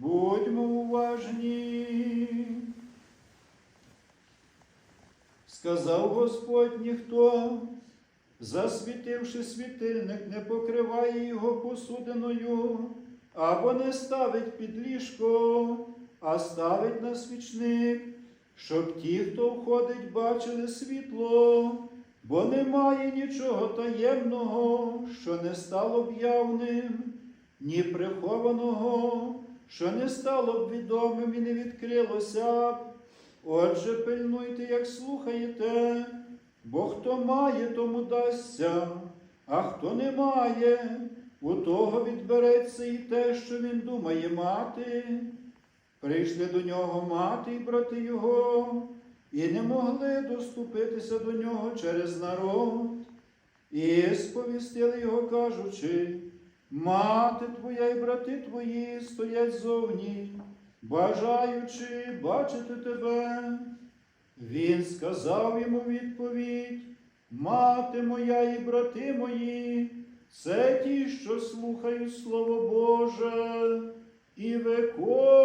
Будьмо уважні. Сказав Господь ніхто, засвітивши світильник, не покриває його посудиною, або не ставить під ліжко, а ставить на свічник, щоб ті, хто входить, бачили світло, бо немає нічого таємного, що не стало б явним, ні прихованого, що не стало б відомим і не відкрилося б. Отже, пильнуйте, як слухаєте, бо хто має, тому дасться, а хто не має, у того відбереться і те, що він думає мати. Прийшли до нього мати і брати його, і не могли доступитися до нього через народ, і сповістили його, кажучи, мати твоя і брати твої стоять зовні, бажаючи бачити тебе. Він сказав йому відповідь, мати моя і брати мої, це ті, що слухають Слово Боже і виконують.